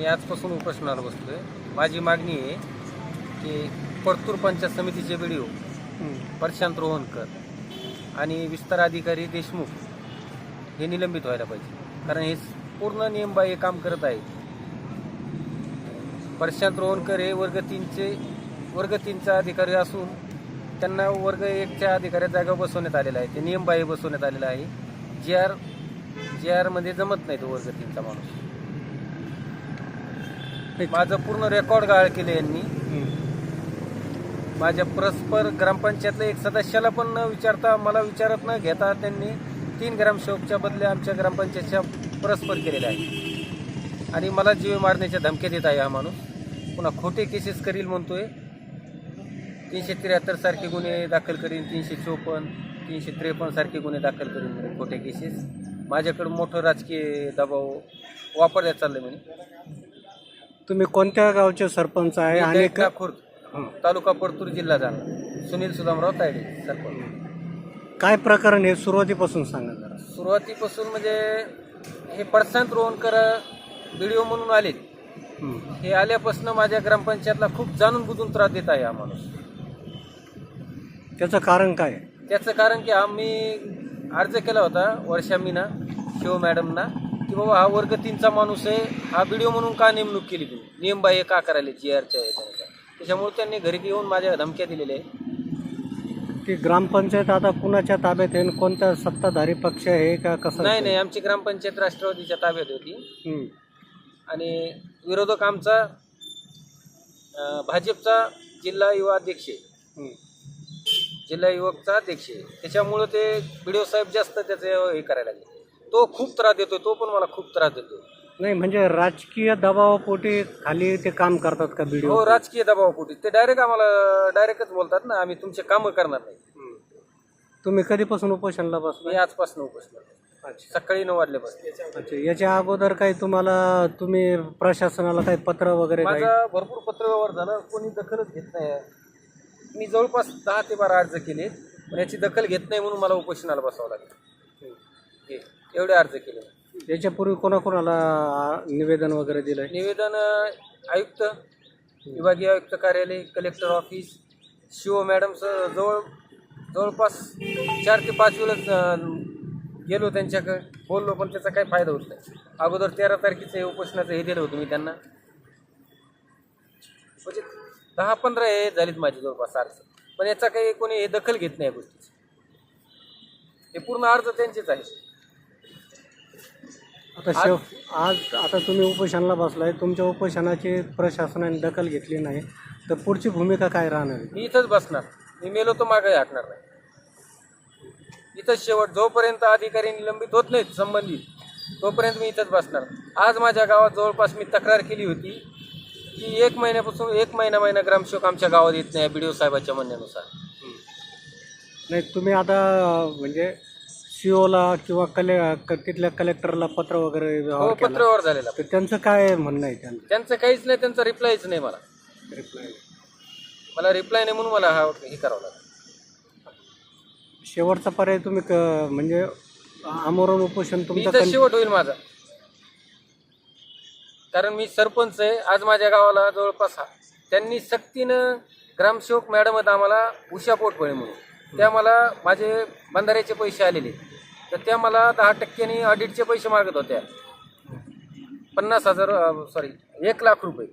मी आजपासून उपोषणाला बसतोय माझी मागणी आहे की परतूर पंचायत समितीचे व्हिडिओ प्रशांत रोहनकर आणि विस्तार अधिकारी देशमुख हे निलंबित व्हायला पाहिजे. कारण हे पूर्ण नियमबाह्य काम करत आहे प्रशांत रोहनकर हे वर्ग तीनचे वर्ग तीनचा अधिकारी असून त्यांना वर्ग एकच्या अधिकाऱ्या जागा बसवण्यात आलेला आहे ते नियमबाह्य बसवण्यात आलेलं आहे. जे आर जे आरमध्ये जमत नाही तो वर्ग तीनचा माणूस. माझं पूर्ण रेकॉर्ड गाळ केलं यांनी. माझ्या परस्पर ग्रामपंचायतला एक सदस्याला पण न विचारता मला विचारत न घेता त्यांनी तीन ग्रामसेवकच्या बदले आमच्या ग्रामपंचायतच्या परस्पर केलेल्या आहे आणि मला जीव मारण्याच्या धमक्या देत आहे हा माणूस. पुन्हा खोटे केसेस करील म्हणतोय. तीनशे त्र्याहत्तर सारखे गुन्हे दाखल करीन तीनशे चोपन्न तीनशे त्रेपन्न सारखे गुन्हे दाखल करीन खोटे केसेस माझ्याकडं मोठं राजकीय दबाव वापरण्यात चाललंय म्हणे. तुम्ही कोणत्या गावचे सरपंच आहे? आणि क- खुर्द तालुका परतूर जिल्हा जाणार सुनील सुदामराव तायडे सरपंच. काय प्रकरण हे सुरुवातीपासून सांगा जरा. सुरुवातीपासून म्हणजे हे प्रशांत रोहनकर व्हिडिओ म्हणून आले हं. हे आल्यापासून माझ्या ग्रामपंचायतला खूप जाणून बुजून त्रास देत आहे हा माणूस. त्याचं कारण काय? आहे? त्याचं कारण की आम्ही अर्ज केला होता वर्षा मीना शिव मॅडमना. की बाबा हा वर्ग तीनचा माणूस आहे हा व्हिडिओ म्हणून का नेमणूक केली तुम्ही नियमबाह्य का करायला जी आरच्या याच्यानुसार त्याच्यामुळे त्यांनी घरी येऊन माझ्या धमक्या दिलेल्या आहे ती ग्रामपंचायत आता कुणाच्या ताब्यात आहे आणि कोणता सत्ताधारी पक्ष आहे का कसं नाही नाही आमची ग्रामपंचायत राष्ट्रवादीच्या ताब्यात होती. आणि विरोधक आमचा अं, भाजपचा जिल्हा युवा अध्यक्ष आहे. हं. जिल्हा युवकचा अध्यक्ष आहे. त्याच्यामुळं ते व्हिडिओ साहेब जास्त त्याचे हे करायला लागले तो खूप त्रास देतो तो पण मला खूप त्रास देतो नाही म्हणजे राजकीय दबावापोटी खाली ते काम करतात का व्हिडिओ हो राजकीय दबावापोटी. ते डायरेक्ट आम्हाला डायरेक्टच बोलतात ना आम्ही तुमचे कामं करणार नाही. तुम्ही कधीपासून उपोषणला बसला मी आजपासून उपोषण सकाळी नऊ वाजल्यापासून अच्छा याच्या अगोदर काही तुम्हाला तुम्ही प्रशासनाला काही पत्र वगैरे काही? माझा भरपूर पत्रव्यवहार झाला कोणी दखलच घेत नाही. मी जवळपास दहा ते बारा अर्ज केले पण याची दखल घेत नाही म्हणून मला उपोषणाला बसावं लागेल. हे. एवढे अर्ज केले. याच्यापूर्वी कोणाकोणाला आ, निवेदन वगैरे दिलंय? निवेदन अ, आयुक्त विभागीय आयुक्त कार्यालय कलेक्टर ऑफिस शिव मॅडम जवळ जवळपास चार ते पाच वेळेस अ, गेलो त्यांच्याकडे. बोललो पण त्याचा काही फायदा होत नाही. अगोदर तेरा तारखेचं हे उपोषणाचं हे दिलं होतं मी त्यांना. म्हणजे दहा पंधरा हे झालीत माझे जवळपास अर्ज. पण याचा काही कोणी हे दखल घेत नाही या गोष्टीची. हे पूर्ण अर्ज त्यांचेच आहे आता शेव आज आता तुम्ही उपोषणाला बसलाय. तुमच्या उपोषणाची प्रशासनाने दखल घेतली नाही. तर पुढची भूमिका काय राहणार? आहे? मी इथंच बसणार. मी मेलो तर मागे हटणार नाही. इथंच शेवट जोपर्यंत अधिकारी निलंबित होत नाहीत संबंधित तोपर्यंत मी इथंच बसणार. आज माझ्या गावात जवळपास मी तक्रार केली होती की एक महिन्यापासून एक महिना महिना ग्रामसेवक आमच्या गावात येत नाही बी साहेबाच्या म्हणण्यानुसार. नाही तुम्ही आता म्हणजे सीओला किंवा कले क- तिथल्या कलेक्टरला पत्र वगैरे हो व्यवहार केला. पत्रव्यवहार झालेला. तर त्यांचं काय म्हणणं आहे त्यांचं? त्यांचं काहीच नाही त्यांचा रिप्लायच नाही मला. रिप्लाय मला रिप्लाय नाही म्हणून मला हा हे करावं लागलं. शेवटचा पर्याय तुम्ही क- म्हणजे आमरण उपोषण मी तुमचं कन- शेवट होईल माझा. कारण मी सरपंच आहे आज माझ्या गावाला जवळपास हा. त्यांनी सक्तीनं ग्रामसेवक मॅडम आहेत आम्हाला उषा पोटफळे म्हणून. त्या मला माझे बंधाऱ्याचे पैसे आलेले. तर त्या मला दहा टक्क्यांनी ऑडिटचे पैसे मागत होत्या. पन्नास हजार सॉरी एक लाख रुपये.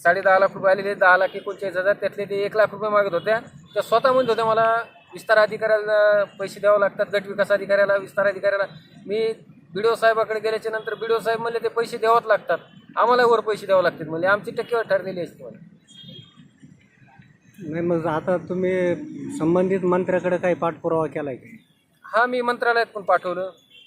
साडे दहा लाख रुपये आलेले दहा लाख एकोणचाळीस हजार त्यातले ते एक लाख रुपये मागत होत्या. त्या स्वतः म्हणत होत्या मला विस्तार अधिकाऱ्याला पैसे द्यावं लागतात गट विकास अधिकाऱ्याला विस्तार अधिकाऱ्याला. मी बी साहेबाकडे गेल्याच्यानंतर बी साहेब म्हणले ते पैसे द्यावंच लागतात. आम्हाला वर पैसे द्यावं लागतात. म्हणजे आमची टक्केवारी ठरलेली असते मला नाही मग आता तुम्ही संबंधित मंत्र्याकडे काही पाठपुरावा केलाय का? हा मी मंत्रालयात पण पाठवलं.